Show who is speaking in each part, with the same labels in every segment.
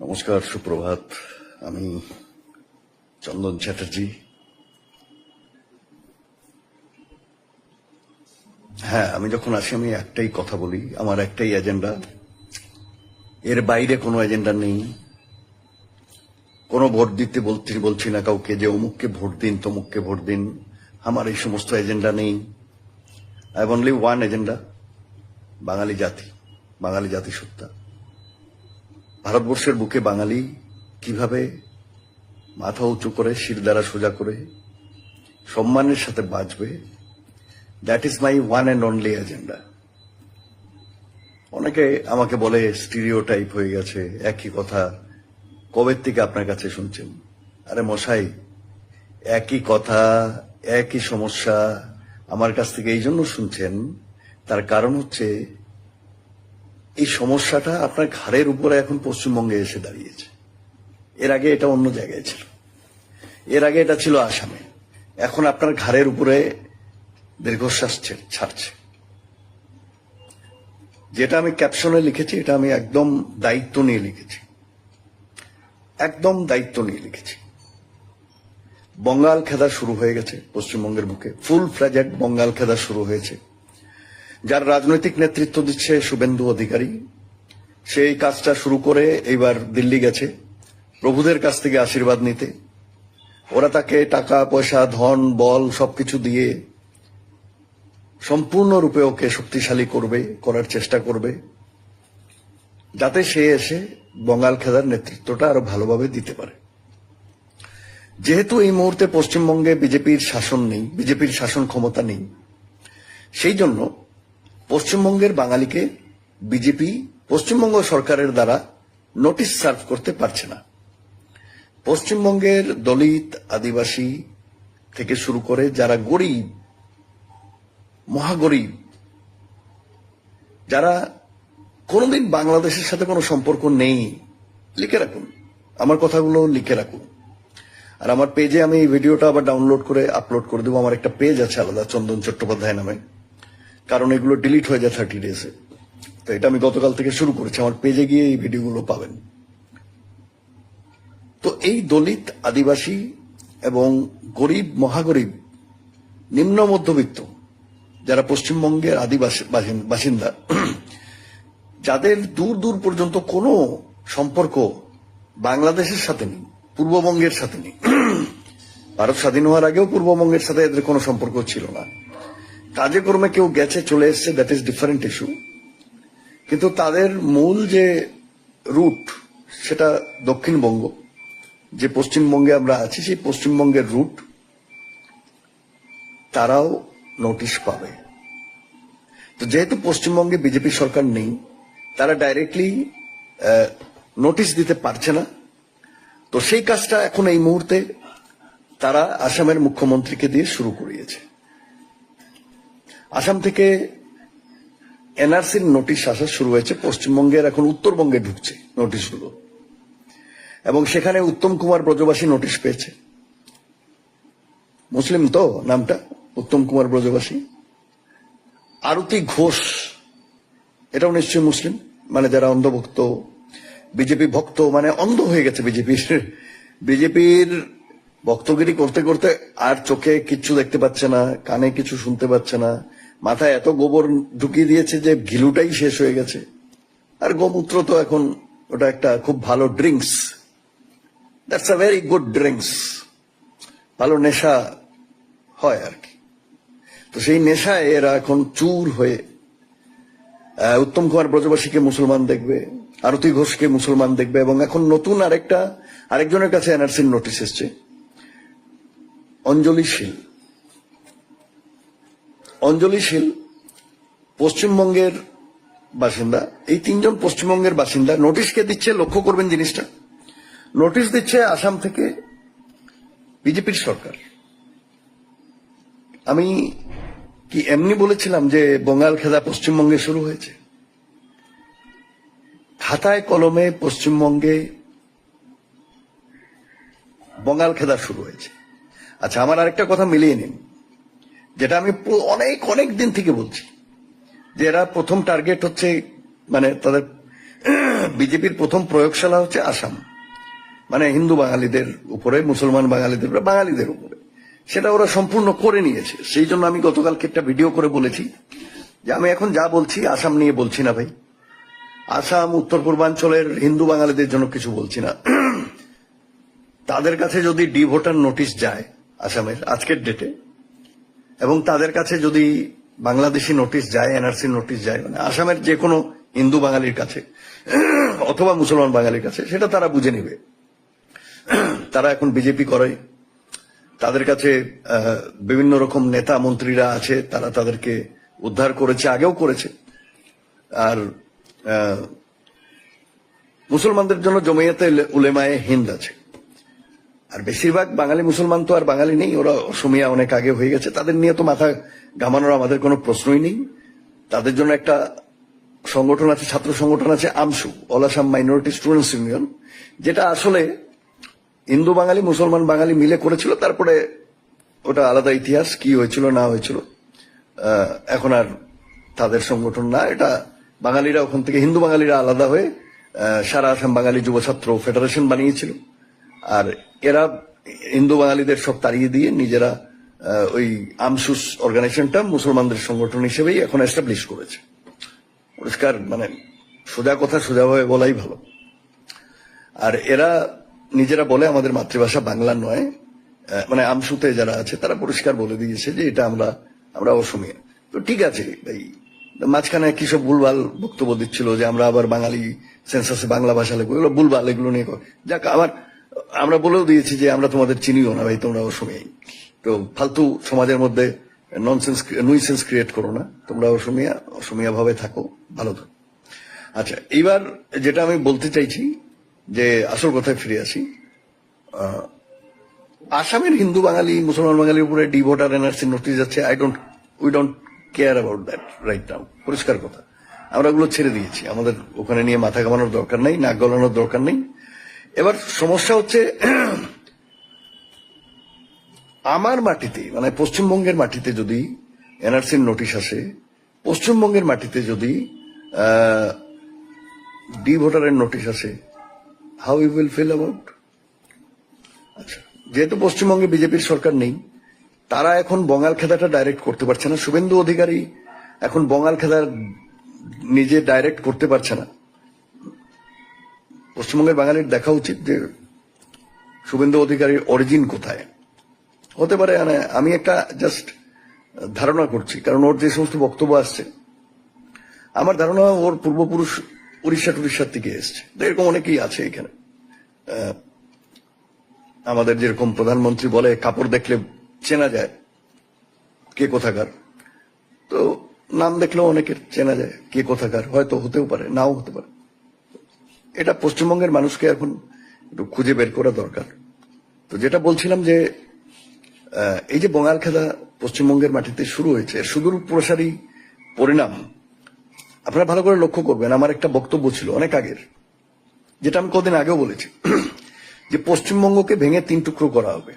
Speaker 1: নমস্কার, সুপ্রভাত। আমি চন্দন চ্যাটার্জি। হ্যাঁ আমি যখন আসি, আমি একটাই কথা বলি, আমার একটাই এজেন্ডা এর বাইরে কোনো এজেন্ডা নেই। কোনো ভোট দিতে বলছি বলছি না কাউকে, যে অমুককে ভোট দিন, তমুককে ভোট দিন। আমার এই সমস্ত এজেন্ডা নেই। I only one agenda Bangali জাতি বাঙালি জাতি সত্তা ভারতবর্ষের বুকে বাঙালি কীভাবে মাথা উঁচু করে শির দ্বারা সোজা করে সম্মানের সাথে বাঁচবে that is my one and only agenda অনেকে আমাকে বলে স্টিরিও টাইপ হয়ে গেছে, একই কথা কবের থেকে আপনার কাছে শুনছেন? আরে মশাই, একই কথা, একই সমস্যা, আমার কাছ থেকে এই জন্য শুনছেন, তার কারণ হচ্ছে এই সমস্যাটা আপনার ঘাড়ের উপরে এখন পশ্চিমবঙ্গে এসে দাঁড়িয়েছে। এর আগে এটা অন্য জায়গায় ছিল। এর আগে এটা ছিল আসামে। এখন আপনার ঘাড়ের উপরে দীর্ঘশ্বাস ছাড়ছে। যেটা আমি ক্যাপশনে লিখেছি, এটা আমি একদম দায়িত্ব নিয়ে লিখেছি। একদম দায়িত্ব নিয়ে লিখেছি। বঙ্গাল খেদা শুরু হয়ে গেছে পশ্চিমবঙ্গের বুকে। ফুল ফ্লেজেড বঙ্গাল খেদা শুরু হয়েছে। যার রাজনৈতিক নেতৃত্ব দিচ্ছে শুভেন্দু অধিকারী, সেই কাজটা শুরু করে এইবার দিল্লি গেছে। প্রভুদের কাছ থেকে আশীর্বাদ নিতে। ওরা তাকে টাকা, পয়সা, ধন, বল সবকিছু দিয়ে সম্পূর্ণরূপে ওকে শক্তিশালী করবে, করার চেষ্টা করবে, যাতে সে এসে বঙ্গাল খেদার নেতৃত্বটা আরও ভালোভাবে দিতে পারে। যেহেতু এই মুহূর্তে পশ্চিমবঙ্গে বিজেপির শাসন নেই, বিজেপির শাসন ক্ষমতা নেই, সেই জন্য পশ্চিমবঙ্গের বাঙালিকে বিজেপি পশ্চিমবঙ্গ সরকারের দ্বারা নোটিশ সার্ভ করতে পারছে না। পশ্চিমবঙ্গের দলিত আদিবাসী থেকে শুরু করে যারা গরিব, মহাগরিব, যারা কোনোদিন বাংলাদেশের সাথে কোনো সম্পর্ক নেই, লিখে রাখুন। আমার কথাগুলো লিখে রাখুন। আর আমার পেজে আমি এই ভিডিওটা আবার ডাউনলোড করে আপলোড করে দেবো। আমার একটা পেজ আছে আলাদা, চন্দন চট্টোপাধ্যায় নামে। কারণ এগুলো ডিলিট হয়ে যায় থার্টি ডেজে তো এটা আমি গতকাল থেকে শুরু করেছি, আমার পেজে গিয়ে এই ভিডিওগুলো পাবেন। তো এই দলিত আদিবাসী এবং গরিব, মহাগরিব, নিম্ন মধ্যবিত্ত, যারা পশ্চিমবঙ্গের আদিবাসী বাসিন- বাসিন্দা, যাদের দূর দূর পর্যন্ত কোনো সম্পর্ক বাংলাদেশের সাথে নেই, পূর্ববঙ্গের সাথে নেই। ভারত স্বাধীন হওয়ার আগেও পূর্ববঙ্গের সাথে এদের কোনো সম্পর্ক ছিল না। কাজে কর্মে কেউ গেছে, চলে এসছে দ্যাট ইজ ডিফারেন্ট ইস্যু কিন্তু তাদের মূল যে রুট সেটা দক্ষিণবঙ্গ, যে পশ্চিমবঙ্গে আমরা আছি, সেই পশ্চিমবঙ্গের রুট তারাও নোটিশ পাবে। তো যেহেতু পশ্চিমবঙ্গে বিজেপি সরকার নেই, তারা ডাইরেক্টলি নোটিশ দিতে পারছে না। তো সেই কাজটা এখন এই মুহূর্তে তারা আসামের মুখ্যমন্ত্রীকে দিয়ে শুরু করিয়েছে। আসাম থেকে এনআরসির নোটিশ আসা শুরু হয়েছে। পশ্চিমবঙ্গের এখন উত্তরবঙ্গে ঢুকছে নোটিশগুলো। এবং সেখানে উত্তম কুমার ব্রজবাসী নোটিশ পেয়েছে। মুসলিম তো নামটা? উত্তম কুমার ব্রজবাসী। আরতি ঘোষ, এটাও নিশ্চয়ই মুসলিম। মানে যারা অন্ধভক্ত, বিজেপি ভক্ত মানে অন্ধ হয়ে গেছে বিজেপির। বিজেপির ভক্তগিরি করতে করতে আর চোখে কিচ্ছু দেখতে পাচ্ছে না, কানে কিছু শুনতে পাচ্ছে না। মাথায় এত গোবর ঢুকিয়ে দিয়েছে যে ঘিলুটাই শেষ হয়ে গেছে। আর গোমূত্র তো এখন ওটা একটা খুব ভালো drinks. That's a very good drinks ভালো নেশা হয় আর কি। তো সেই নেশায় এরা এখন চুর হয়ে উত্তম কুমার ব্রজবাসীকে মুসলমান দেখবে, আরতি ঘোষকে মুসলমান দেখবে, এবং এখন নতুন আরেকটা, আরেকজনের কাছে এনআরসির নোটিশ এসছে। অঞ্জলি শীল। অঞ্জলি শীল পশ্চিমবঙ্গের বাসিন্দা, এই তিনজন পশ্চিমবঙ্গের বাসিন্দা নোটিশকে দিচ্ছে, লক্ষ্য করবেন জিনিসটা। নোটিশ দিচ্ছে আসাম থেকে বিজেপির সরকার। আমি কি এমনি বলেছিলাম যে বঙ্গাল খেদা পশ্চিমবঙ্গে শুরু হয়েছে? খাতায় কলমে পশ্চিমবঙ্গে বঙ্গাল খেদা শুরু হয়েছে। আচ্ছা আমার আরেকটা কথা মিলিয়ে নিন। যেটা আমি অনেক অনেক দিন থেকে বলছি। যে এরা প্রথম টার্গেট হচ্ছে মানে তাদের বিজেপির প্রথম প্রয়োগশালা হচ্ছে আসাম। মানে হিন্দু বাঙালিদের উপরে, মুসলমান বাঙালিদের উপরে বাঙালিদের উপরে। সেটা ওরা সম্পূর্ণ করে নিয়েছে। সেই জন্য আমি গতকালকে একটা ভিডিও করে বলেছি যে আমি এখন যা বলছি আসাম নিয়ে বলছি না ভাই। আসাম, উত্তর পূর্বাঞ্চলের হিন্দু বাঙালিদের জন্য কিছু বলছি না। তাদের কাছে যদি ডি ভোটার নোটিশ যায় আসামের আজকের ডেটে এবং তাদের কাছে যদি বাংলাদেশি নোটিশ যায়, এনআরসি নোটিশ যায় মানে আসামের যে কোনো হিন্দু বাঙালির কাছে, অথবা মুসলমান বাঙালির কাছে, সেটা তারা বুঝে নেবে। তারা এখন বিজেপি করে তাদের কাছে বিভিন্ন রকম নেতা মন্ত্রীরা আছে, তারা তাদেরকে উদ্ধার করেছে, আগেও করেছে। আর মুসলমানদের জন্য জমিয়াতে উলেমায়ে হিন্দ আছে। আর বেশিরভাগ বাঙালি মুসলমান তো আর বাঙালি নেই, ওরা অসমিয়া অনেক আগে হয়ে গেছে। তাদের নিয়ে তো মাথা ঘামানোর আমাদের কোনো প্রশ্নই নেই। তাদের জন্য একটা সংগঠন আছে, ছাত্র সংগঠন আছে AAMSU all Assam minority students union যেটা আসলে হিন্দু বাঙালি, মুসলমান বাঙালি মিলে করেছিল, তারপরে ওটা আলাদা ইতিহাস, কি হয়েছিল, না হয়েছিল এখন আর তাদের সংগঠন না। এটা বাঙালিরা, ওখান থেকে হিন্দু বাঙালিরা আলাদা হয়ে সারা আসাম বাঙালি যুব ছাত্র ফেডারেশন বানিয়েছিল। আর এরা হিন্দু বাঙালিদের সব তাড়িয়ে দিয়ে নিজেরা ওই আমসুস অর্গানাইজেশনটা মুসলমানদের সংগঠন হিসেবেই এখন এস্টাবলিশ করেছে। পরিষ্কার মানে সোজা কথা সোজাভাবে বলাই ভালো। আর এরা নিজেরা বলে আমাদের মাতৃভাষা বাংলা নয় মানে আমসুতে যারা আছে তারা পরিষ্কার বলে দিয়েছে যে এটা আমরা আমরা অসমীয়া। তো ঠিক আছে ভাই, মাঝখানে কি সব ভুলভাল বক্তব্য দিচ্ছিল যে আমরা আবার বাঙালি সেন্সাসে বাংলা ভাষা লিখব, এগুলো ভুলভাল, এগুলো নিয়ে যাক আমার আমরা বলেও দিয়েছি যে আমরা তোমাদের চিনিও না, ভাই তোমরা অসমীয়াই তো ফালতু সমাজের মধ্যে ননসেন্স নুইসেন্স ক্রিয়েট করো না। তোমরা অসমীয়া অসমীয়া ভাবে থাকো, ভালো থাকো। আচ্ছা এইবার যেটা আমি বলতে চাইছি, যে আসল কথায় ফিরে আসি আসামের হিন্দু বাঙালি, মুসলমান বাঙালির উপরে ডি ভোটার এনআরসি নোটিশ যাচ্ছে I don't we don't care about that right now পরিষ্কার কথা। আমরা ওগুলো ছেড়ে দিয়েছি। আমাদের ওখানে নিয়ে মাথা ঘামানোর দরকার নেই, নাক গলানোর দরকার নেই। এবার সমস্যা হচ্ছে, আমার মাটিতে মানে পশ্চিমবঙ্গের মাটিতে যদি এনআরসির নোটিশ আসে, পশ্চিমবঙ্গের মাটিতে যদি ডি ভোটারের নোটিশ আসে how you will feel about আচ্ছা যেহেতু পশ্চিমবঙ্গে বিজেপির সরকার নেই, তারা এখন বঙ্গাল খেদাটা ডাইরেক্ট করতে পারছে না। শুভেন্দু অধিকারী এখন বঙ্গাল খেদা নিজে ডাইরেক্ট করতে পারছে না। পশ্চিমবঙ্গের বাঙালির দেখা উচিত যে শুভেন্দু অধিকারীর অরিজিন কোথায়। হতে পারে মানে আমি একটা জাস্ট ধারণা করছি, কারণ ওর যে সমস্ত বক্তব্য আসছে, আমার ধারণা ওর পূর্বপুরুষ উড়িষ্যা টুড়িষ্যার থেকে এসছে। এরকম অনেকেই আছে এখানে। আমাদের যেরকম প্রধানমন্ত্রী বলে, কাপড় দেখলে চেনা যায় কে কোথাকার। তো নাম দেখলেও অনেকের চেনা যায় কে কোথাকার, হয়তো হতেও পারে, নাও হতে পারে। এটা পশ্চিমবঙ্গের মানুষকে এখন একটু খুঁজে বের করা দরকার। তো যেটা বলছিলাম যে এই যে বঙ্গাল খেলা পশ্চিমবঙ্গের মাটিতে শুরু হয়েছে, সুদূর প্রসারী পরিণাম, আপনারা ভালো করে লক্ষ্য করবেন, আমার একটা বক্তব্য ছিল অনেক আগের, যেটা আমি কদিন আগেও বলেছি, যে পশ্চিমবঙ্গকে ভেঙে তিন টুকরো করা হবে।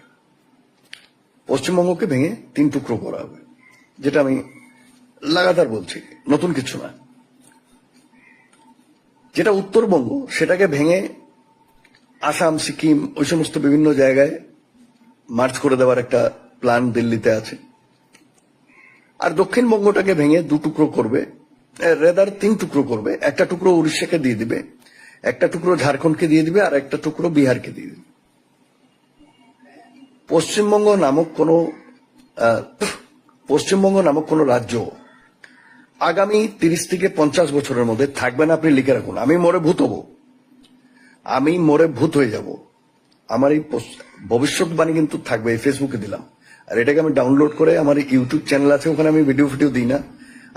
Speaker 1: পশ্চিমবঙ্গকে ভেঙে তিন টুকরো করা হবে, যেটা আমি লাগাতার বলছি, নতুন কিছু না। যেটা উত্তরবঙ্গ, সেটাকে ভেঙে আসাম, সিকিম, ওই সমস্ত বিভিন্ন জায়গায় মার্চ করে দেওয়ার একটা প্ল্যান দিল্লিতে আছে। আর দক্ষিণবঙ্গটাকে ভেঙে দু টুকরো করবে রেদার তিন টুকরো করবে। একটা টুকরো উড়িষ্যাকে দিয়ে দিবে, একটা টুকরো ঝাড়খণ্ডকে দিয়ে দিবে, আর একটা টুকরো বিহারকে দিয়ে দিবে। পশ্চিমবঙ্গ নামক কোনো পশ্চিমবঙ্গ নামক কোনো রাজ্য আগামী তিরিশ থেকে পঞ্চাশ বছরের মধ্যে থাকবে না আপনি লিখে রাখুন। আমি মরে ভূত হব। আমি মরে ভূত হয়ে যাব। আমার এই ভবিষ্যৎবাণী কিন্তু থাকবে, এই ফেসবুকে দিলাম। আর এটাকে আমি ডাউনলোড করে আমার ইউটিউব চ্যানেল আছে, ওখানে আমি ভিডিও ফিডিও দিই না।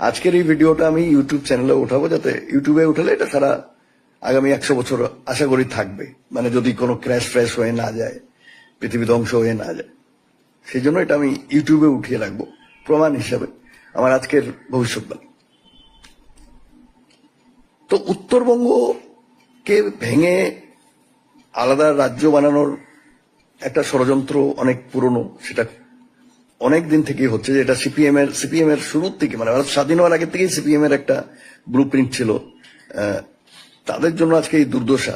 Speaker 1: আজকের এই ভিডিওটা আমি ইউটিউব চ্যানেলে উঠাবো যাতে ইউটিউবে উঠালে এটা সারা আগামী একশো বছর আশা করি থাকবে। মানে যদি কোনো ক্র্যাশ ফ্র্যাশ হয়ে না যায়, পৃথিবী ধ্বংস হয়ে না যায়। সেই জন্য এটা আমি ইউটিউবে উঠিয়ে রাখব, প্রমাণ হিসাবে আমার আজকের ভবিষ্যৎবাণী। তো উত্তরবঙ্গকে ভেঙে আলাদা রাজ্য বানানোর একটা ষড়যন্ত্র অনেক পুরনো, সেটা অনেক দিন থেকেই হচ্ছে, যে এটা সিপিএম এর সিপিএম এর শুরুর থেকে মানে ভারত স্বাধীন হওয়ার আগে থেকেই সিপিএম এর একটা ব্লু প্রিন্ট ছিল তাদের জন্য আজকে এই দুর্দশা।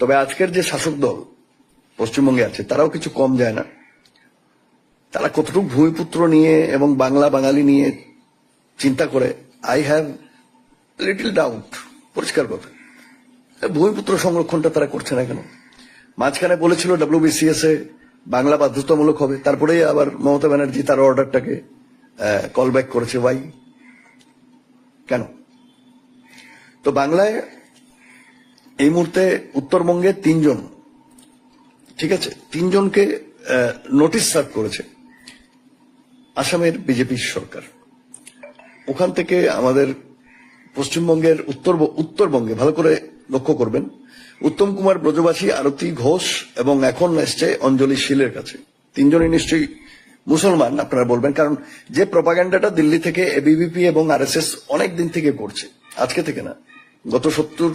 Speaker 1: তবে আজকের যে শাসক দল পশ্চিমবঙ্গে আছে, তারাও কিছু কম যায় না। তারা কতটুকু ভূমিপুত্র নিয়ে এবং বাংলা বাঙালি নিয়ে চিন্তা করে আই হ্যাভ লিটল ডাউট পরিষ্কার কথা ভূমিপুত্র সংরক্ষণটা তারা করছে না কেন? মাঝখানে বলেছিল ডব্লিউবিসিএস এ বাংলা বাধ্যতামূলক হবে তারপরে আবার মমতা ব্যানার্জি তার অর্ডারটাকে কল ব্যাক করেছে। ওয়াই কেন? তো বাংলায় এই মুহূর্তে উত্তরবঙ্গে তিনজন, ঠিক আছে, তিনজনকে নোটিশ সার্ভ করেছে আসামের বিজেপি সরকার। ওখান থেকে আমাদের পশ্চিমবঙ্গের উত্তর উত্তরবঙ্গে, ভালো করে লক্ষ্য করবেন, উত্তম কুমার ব্রজবাসী, আরতি ঘোষ এবং এখন এসছে অঞ্জলি শীলের কাছে। তিনজনই নিশ্চয়ই মুসলমান, আপনারা বলবেন, কারণ যে প্রপাগান্ডাটা দিল্লি থেকে এবিভিপি এবং আরএসএস অনেক দিন থেকে করছে, আজকে থেকে না, গত সত্তর,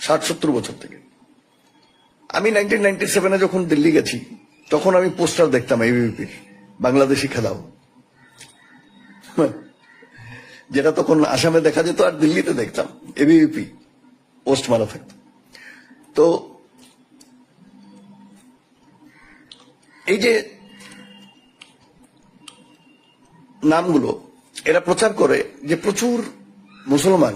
Speaker 1: ষাট, সত্তর বছর থেকে। আমি নাইনটিন নাইনটি সেভেনে যখন দিল্লি গেছি, তখন আমি পোস্টার দেখতাম এবিভিপির বাংলাদেশি খেলাও। যেটা তখন আসামে দেখা যেত আর দিল্লিতে দেখতাম এবিভিপি পোস্ট মারা তো এই যে নামগুলো, এরা প্রচার করে যে প্রচুর মুসলমান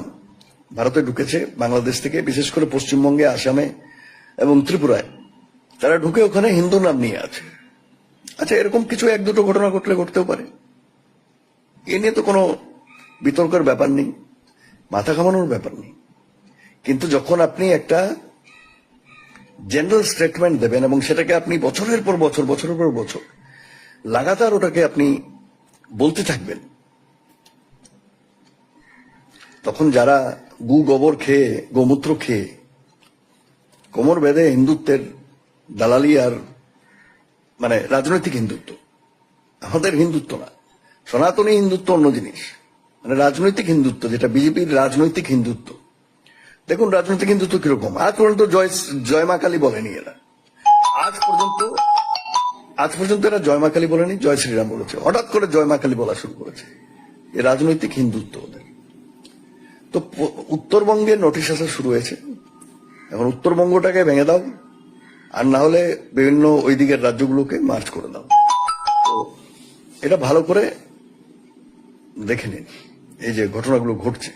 Speaker 1: ভারতে ঢুকেছে, বাংলাদেশ থেকে, বিশেষ করে পশ্চিমবঙ্গে, আসামে এবং ত্রিপুরায়। তারা ঢুকে ওখানে হিন্দু নাম নিয়ে আছে। আচ্ছা এরকম কিছু এক দুটো ঘটনা ঘটলে ঘটতেও পারে। এ নিয়ে তো কোনো বিতর্কের ব্যাপার নেই, মাথা ঘামানোর ব্যাপার নেই। কিন্তু যখন আপনি একটা জেনারেল স্টেটমেন্ট দেবেন এবং সেটাকে আপনি বছরের পর বছর, বছরের পর বছর লাগাতার ওটাকে আপনি বলতে থাকবেন, তখন যারা গু গোবর খেয়ে, গোমূত্র খেয়ে, কোমর বেঁধে হিন্দুত্বের দালালি আর মানে রাজনৈতিক হিন্দুত্ব, আমাদের হিন্দুত্ব না, সনাতনী হিন্দুত্ব অন্য জিনিস। মানে রাজনৈতিক হিন্দুত্ব, যেটা বিজেপির রাজনৈতিক হিন্দুত্ব। দেখুন, রাজনৈতিক হিন্দুত্ব কীরকম? আজ পর্যন্ত জয় জয় কালী বলেনি এরা। আজ পর্যন্ত আজ পর্যন্ত এরা জয় মা কালী বলেনি, জয় শ্রীরাম বলেছে। হঠাৎ করে জয় মা কালী বলা শুরু করেছে। এ রাজনৈতিক হিন্দুত্ব ওদের। তো উত্তরবঙ্গে নোটিশ আসা শুরু হয়েছে। এখন উত্তরবঙ্গটাকে ভেঙে দাও, আর না হলে বিভিন্ন ওই দিকের রাজ্যগুলোকে মার্চ করে দাও। তো এটা ভালো করে দেখে নিন। এই যে ঘটনাগুলো ঘটছে।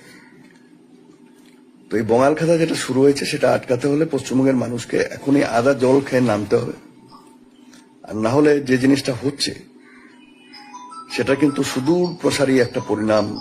Speaker 1: তো এই বঙ্গাল খাতা যেটা শুরু হয়েছে, সেটা আটকাতে হলে পশ্চিমবঙ্গের মানুষকে এখনই আদা জল খেয়ে নামতে হবে। আর না হলে যে জিনিসটা হচ্ছে, সেটা কিন্তু সুদূর প্রসারী একটা পরিণাম